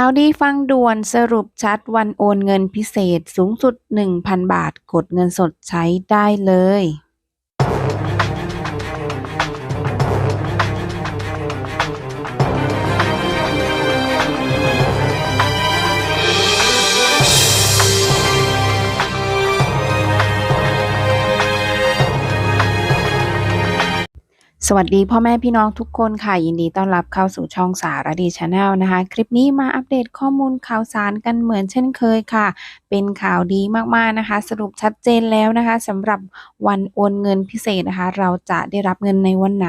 ข่าวดีฟังด่วนสรุปชัดวันโอนเงินพิเศษสูงสุด 1,000 บาท กดเงินสดใช้ได้เลย สวัสดีพ่อแม่พี่น้องทุกคนค่ะ ยินดีต้อนรับเข้าสู่ช่องสารดีชาแนลนะคะ คลิปนี้มาอัปเดตข้อมูลข่าวสารกันเหมือนเช่นเคยค่ะเป็นข่าวดีมากๆนะคะ สรุปชัดเจนแล้วนะคะสำหรับวันโอนเงินพิเศษนะคะ เราจะได้รับเงินในวันไหน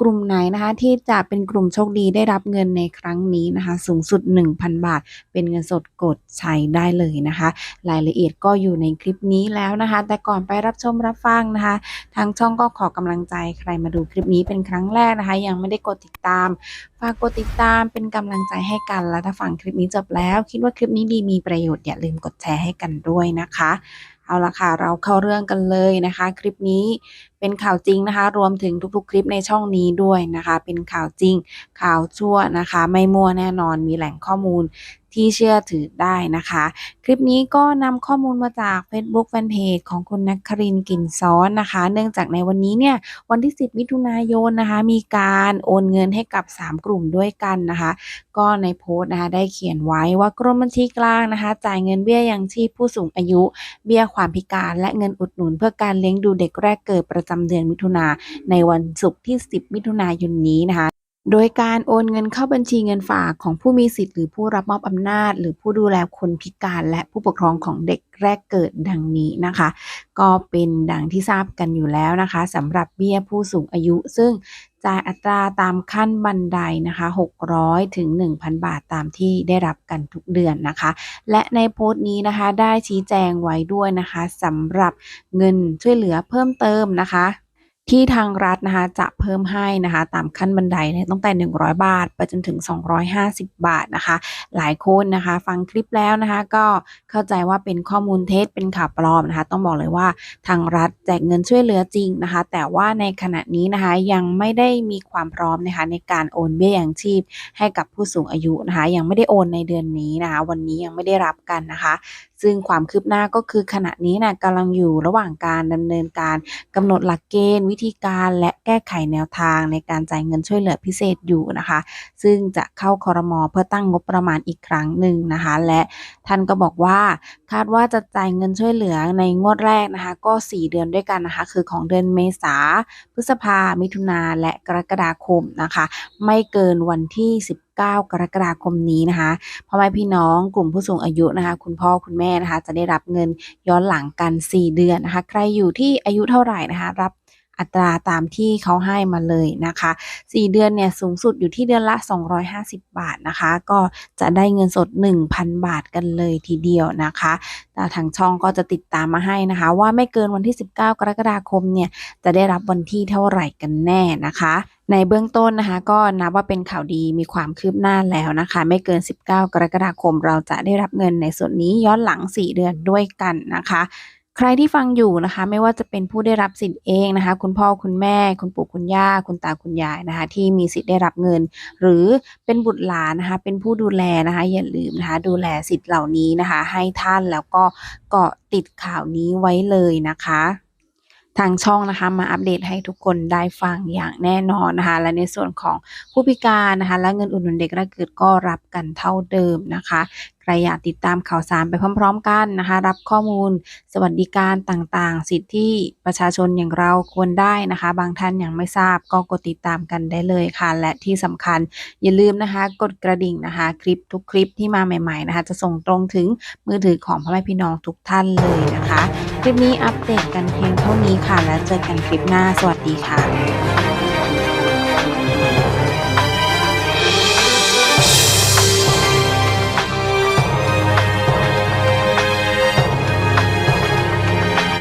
กลุ่มไหนนะคะ ที่จะเป็นกลุ่มโชคดีได้รับเงินในครั้งนี้นะคะ สูงสุด 1,000 บาท เป็นเงินสดกดใช้ได้เลยนะคะ รายละเอียดก็อยู่ในคลิปนี้แล้วนะคะ แต่ก่อนไปรับชมรับฟังนะคะ ทางช่องก็ขอกำลังใจใครมาดูคลิปนี้เป็นครั้งแรกนะคะ ยังไม่ได้กดติดตามฝากกดติดตามเป็นกำลังใจให้กันและถ้าฟังคลิปนี้จบแล้ว คิดว่าคลิปนี้ดีมีประโยชน์อย่าลืมกดแชร์ร์ให้กันด้วยนะคะ เอาละค่ะ เราเข้าเรื่องกันเลยนะคะ คลิปนี้เป็นข่าวจริงนะคะ รวมถึงทุกๆ คลิปในช่องนี้ด้วยนะคะ เป็นข่าวจริงข่าวชั่วนะคะ ไม่มั่วแน่นอนมีแหล่งข้อมูล ที่เชื่อถือได้นะคะ คลิปนี้ก็นำข้อมูลมาจาก Facebook Fanpage ของคุณนักครินกินซ้อนนะคะ เนื่องจากในวันนี้เนี่ยวันที่ 10 มิถุนายนนะคะ มีการโอนเงินให้กับ 3 กลุ่มด้วยกันนะคะ ก็ในโพสต์นะคะได้เขียนไว้ว่ากรมบัญชีกลางนะคะ จ่ายเงินเบี้ยยังชีพผู้สูงอายุ เบี้ยความพิการและเงินอุดหนุน เพื่อการเลี้ยงดูเด็กแรกเกิดประจำเดือนมิถุนาในวันศุกร์ที่ 10 มิถุนายนนี้นะคะ โดยการโอนเงินเข้าบัญชีเงินฝากของผู้มีสิทธิ์หรือผู้รับมอบอำนาจ หรือผู้ดูแลคนพิการและผู้ปกครองของเด็กแรกเกิดดังนี้นะคะ ก็เป็นดังที่ทราบกันอยู่แล้วนะคะสำหรับเบี้ยผู้สูงอายุ ซึ่งจ่ายอัตราตามขั้นบันไดนะคะ 600 ถึง 1,000 บาทตามที่ได้รับกันทุกเดือนนะคะ และในโพสต์นี้นะคะได้ชี้แจงไว้ด้วยนะคะสำหรับเงินช่วยเหลือเพิ่มเติมนะคะ ที่ทางรัฐนะคะจะเพิ่มให้นะคะตามขั้นบันไดเนี่ยตั้งแต่ 100 บาท ไปจนถึง 250 บาทนะคะ หลายคนนะคะ ฟังคลิปแล้วนะคะก็เข้าใจว่าเป็นข้อมูลเท็จเป็นข่าวปลอมนะคะ ต้องบอกเลยว่าทางรัฐแจกเงินช่วยเหลือจริงนะคะ แต่ว่าในขณะนี้นะคะยังไม่ได้มีความพร้อมนะคะในการโอนเบี้ยยังชีพ ให้กับผู้สูงอายุนะคะ ยังไม่ได้โอนในเดือนนี้นะคะ วันนี้ยังไม่ได้รับกันนะคะซึ่งความคืบหน้าก็คือขณะนี้นะกำลังอยู่ระหว่างการดำเนินการกำหนดหลักเกณฑ์วิธีการและแก้ไขแนวทางในการจ่ายเงินช่วยเหลือพิเศษอยู่นะคะ ซึ่งจะเข้าคอรมอเพื่อตั้งงบประมาณอีกครั้งหนึ่งนะคะ และท่านก็บอกว่าคาดว่าจะจ่ายเงินช่วยเหลือในงวดแรกนะคะ ก็ 4 เดือนด้วยกันนะคะ คือของเดือนเมษาพฤษภา มิถุนาและกรกฎาคมนะคะ ไม่เกินวันที่19กรกฎาคมนี้นะคะพ่อแม่พี่น้องกลุ่มผู้สูงอายุนะคะ คุณพ่อคุณแม่นะคะ จะได้รับเงินย้อนหลังกัน 4 เดือนนะคะ ใครอยู่ที่อายุเท่าไหร่นะคะ รับ อัตราตามที่เขาให้มาเลยนะคะ 4 เดือนเนี่ยสูงสุดอยู่ที่เดือนละ 250 บาทนะคะ ก็จะได้เงินสด 1,000 บาทกันเลยทีเดียวนะคะแต่ทางช่องก็จะติดตามมาให้นะคะ ว่าไม่เกินวันที่ 19 กรกฎาคมเนี่ยจะได้รับวันที่เท่าไหร่กันแน่นะคะในเบื้องต้นนะคะ ก็นับว่าเป็นข่าวดีมีความคืบหน้าแล้วนะคะ ไม่เกิน 19 กรกฎาคม เราจะได้รับเงินในส่วนนี้ย้อนหลัง 4 เดือนด้วยกันนะคะ ใครที่ฟังอยู่นะคะ ไม่ว่าจะเป็นผู้ได้รับสิทธิ์เองนะคะ คุณพ่อคุณแม่ คุณปู่คุณย่า คุณตาคุณยายนะคะ ที่มีสิทธิ์ได้รับเงิน หรือเป็นบุตรหลานนะคะ เป็นผู้ดูแลนะคะ อย่าลืมนะคะ ดูแลสิทธิ์เหล่านี้นะคะ ให้ท่านแล้วก็เกาะติดข่าวนี้ไว้เลยนะคะ ทางช่องนะคะมาอัปเดตให้ทุกคนได้ฟังอย่างแน่นอนนะคะ และในส่วนของผู้พิการนะคะ และเงินอุดหนุนเด็กแรกเกิดก็รับกันเท่าเดิมนะคะใครอยากติดตามข่าวสารไปพร้อม ๆ กันนะคะ รับข้อมูลสวัสดิการต่างๆ สิทธิที่ประชาชนอย่างเราควรได้นะคะ บางท่านยังไม่ทราบก็กดติดตามกันได้เลยค่ะ และที่สำคัญอย่าลืมนะคะ กดกระดิ่งนะคะ คลิปทุกคลิปที่มาใหม่ ๆนะคะ จะส่งตรงถึงมือถือของพ่อแม่พี่น้องทุกท่านเลยนะคะ คลิปนี้อัปเดตกันเพียงเท่านี้ค่ะ แล้วเจอกันคลิปหน้า สวัสดีค่ะ